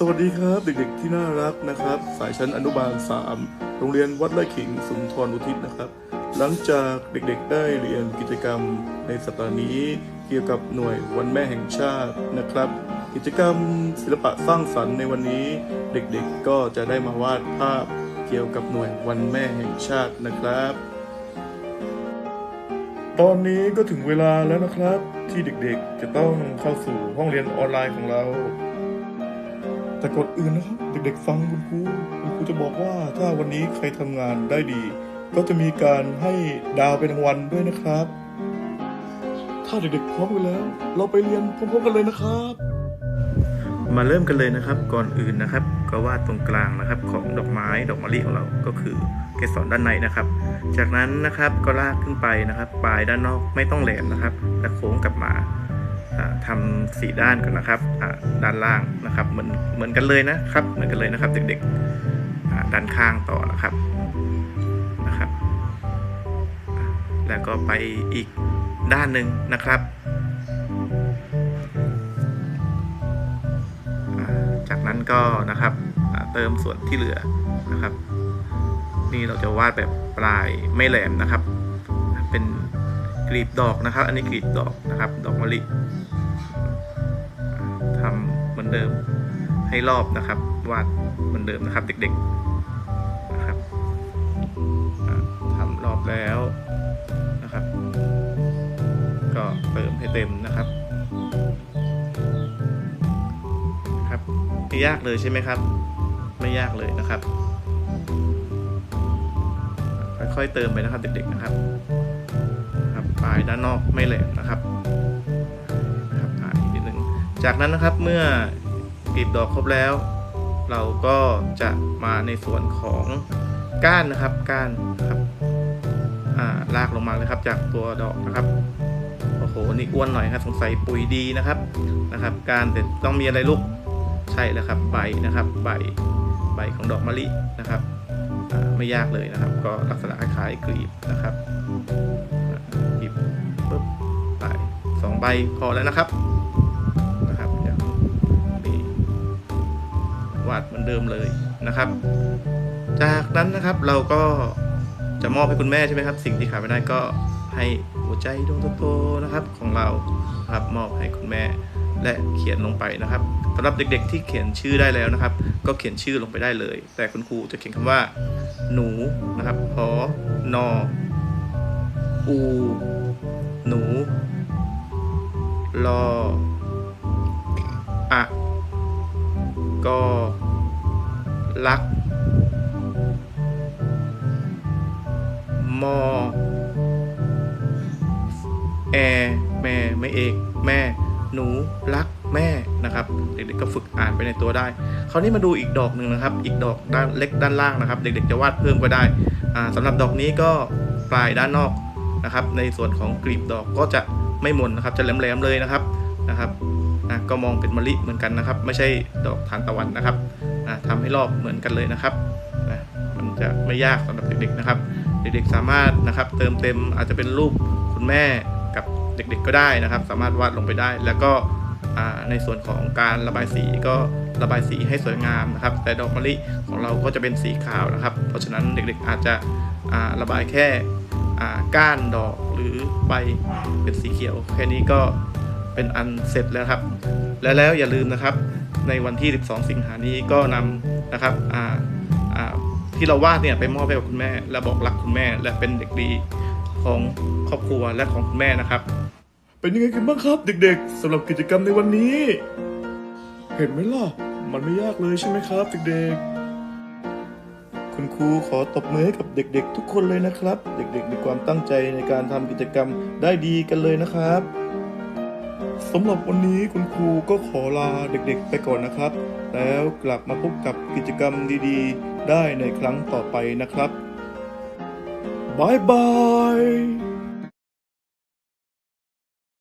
สวัสดีครับ เด็กๆที่น่ารักนะครับ สายชั้นอนุบาล 3 โรงเรียนวัดไร่ขิงสุนทรอุทิศนะครับ หลังจากเด็กๆได้เรียนกิจกรรมในสัปดาห์นี้เกี่ยวกับหน่วยวันแม่แห่งชาตินะครับ กิจกรรมศิลปะสร้างสรรค์ในวันนี้ เด็กๆก็จะได้มาวาดภาพเกี่ยวกับหน่วยวันแม่แห่งชาตินะครับ ตอนนี้ก็ถึงเวลาแล้วนะครับ ที่เด็กๆจะต้องเข้าสู่ห้องเรียนออนไลน์ของเรา แต่ก่อนอื่นนะครับเด็กๆฟังคุณครูคุณครูจะบอกว่าถ้าวันนี้ใครทำงานได้ดี ก็จะมีการให้ดาวเป็นรางวัลด้วยนะครับ ถ้าเด็กๆพร้อมกันแล้ว เราไปเรียนพร้อมๆกันเลยนะครับ มาเริ่มกันเลยนะครับ ก่อนอื่นนะครับ ก็วาดตรงกลางนะครับ ของดอกไม้ดอกมะลิของเราก็คือเกสรด้านในนะครับ จากนั้นนะครับก็ลากขึ้นไปนะครับ ปลายด้านนอกไม่ต้องแหลมนะครับ และโค้งกลับมา ทำสีด้านก่อนนะครับด้านล่างนะครับเหมือนเหมือนกันเลยนะครับเหมือนกันเลยนะครับ เด็กๆด้านข้างต่อนะครับนะครับ แล้วก็ไปอีกด้านหนึ่งนะครับ จากนั้นก็นะครับเติมส่วนที่เหลือนะครับ นี่เราจะวาดแบบปลายไม่แหลมนะครับ เป็น กลีบดอกนะครับ อันนี้กลีบดอกนะครับ ดอกมะลิทำเหมือนเดิมให้รอบนะครับวาดเหมือนเดิมนะครับ เด็กๆนะครับทำรอบแล้วนะครับ ก็เติมให้เต็มนะครับครับไม่ยากเลยใช่ไหมครับ ไม่ยากเลยนะครับ ค่อยๆเติมไปนะครับเด็กๆนะครับายด้านนอกไม่แหลมนะครับครับอ่าอีกนิดนึงจากนั้นนะครับเมื่อกลีบดอกครบแล้ว เราก็จะมาในส่วนของก้านนะครับก้านครับอ่าลากลงมาเลยครับจากตัวดอกนะครับโอ้โหนี่อ้วนหน่อยครับสงสัยปุ๋ยดีนะครับนะครับ กานแต่ต้องมีอะไรลูกใช่แล้วครับใบนะครับใบใบของดอกมะลินะครับไม่ยากเลยนะครับ ก็ลักษณะคล้ายกลีบนะครับอ่าหยิบ 2 ใบพอแล้วนะครับนะครับนี่วาดเหมือนเดิมเลยนะครับ จากนั้นนะครับเราก็จะมอบให้คุณแม่ใช่ไหมครับ สิ่งที่ขาดไม่ได้ก็ให้หัวใจดวงโตๆนะครับของเราครับมอบให้คุณแม่และเขียนลงไปนะครับสำหรับเด็กๆที่เขียนชื่อได้แล้วนะครับ ก็เขียนชื่อลงไปได้เลย แต่คุณครูจะเขียนคำว่า หนูนะครับหอนออู หนู รออะกอลัก มอ แอ แม่ไม่เอก แม่ หนู รัก แม่ นะครับ เด็กๆ ก็ฝึกอ่านไปในตัวได้ คราวนี้มาดูอีกดอกหนึ่งนะครับ อีกดอกด้านเล็กด้านล่างนะครับ เด็กๆ จะวาดเพิ่มก็ได้อ่าสำหรับดอกนี้ก็ปลายด้านนอกนะครับ ในส่วนของกลีบดอกก็จะ ไม่มนนะครับ จะแหลมๆเลยนะครับนะครับอะก็มองเป็นมะลิเหมือนกันนะครับ ไม่ใช่ดอกทานตะวันนะครับอะทำให้รอบเหมือนกันเลยนะครับนะมันจะไม่ยากสำหรับเด็กๆนะครับ เด็กๆสามารถนะครับเติมเต็มอาจจะเป็นรูปคุณแม่กับเด็กๆก็ได้นะครับ สามารถวาดลงไปได้ แล้วก็ในส่วนของการระบายสีก็ระบายสีให้สวยงามนะครับ แต่ดอกมะลิของเราก็จะเป็นสีขาวนะครับ เพราะฉะนั้นเด็กๆอาจจะระบายแค่ ก้านดอกหรือใบเป็นสีเขียว แค่นี้ก็เป็นอันเสร็จแล้วครับ และแล้วอย่าลืมนะครับ ในวันที่ 12 สิงหานี้ก็นำนะครับที่เราวาดเนี่ยไปมอบให้กับคุณแม่ และบอกรักคุณแม่ และเป็นเด็กดีของครอบครัวและของคุณแม่นะครับ เป็นยังไงกันบ้างครับเด็กๆสำหรับกิจกรรมในวันนี้ เห็นไหมล่ะมันไม่ยากเลยใช่ไหมครับเด็กๆ คุณครูขอตบมือให้กับเด็กๆ ทุกคนเลยนะครับ เด็กๆ มีความตั้งใจในการทำกิจกรรมได้ดีกันเลยนะครับสำหรับวันนี้คุณครูก็ขอลาเด็กๆ ไปก่อนนะครับ แล้วกลับมาพบกับกิจกรรมดีๆ ได้ในครั้งต่อไปนะครับบายบาย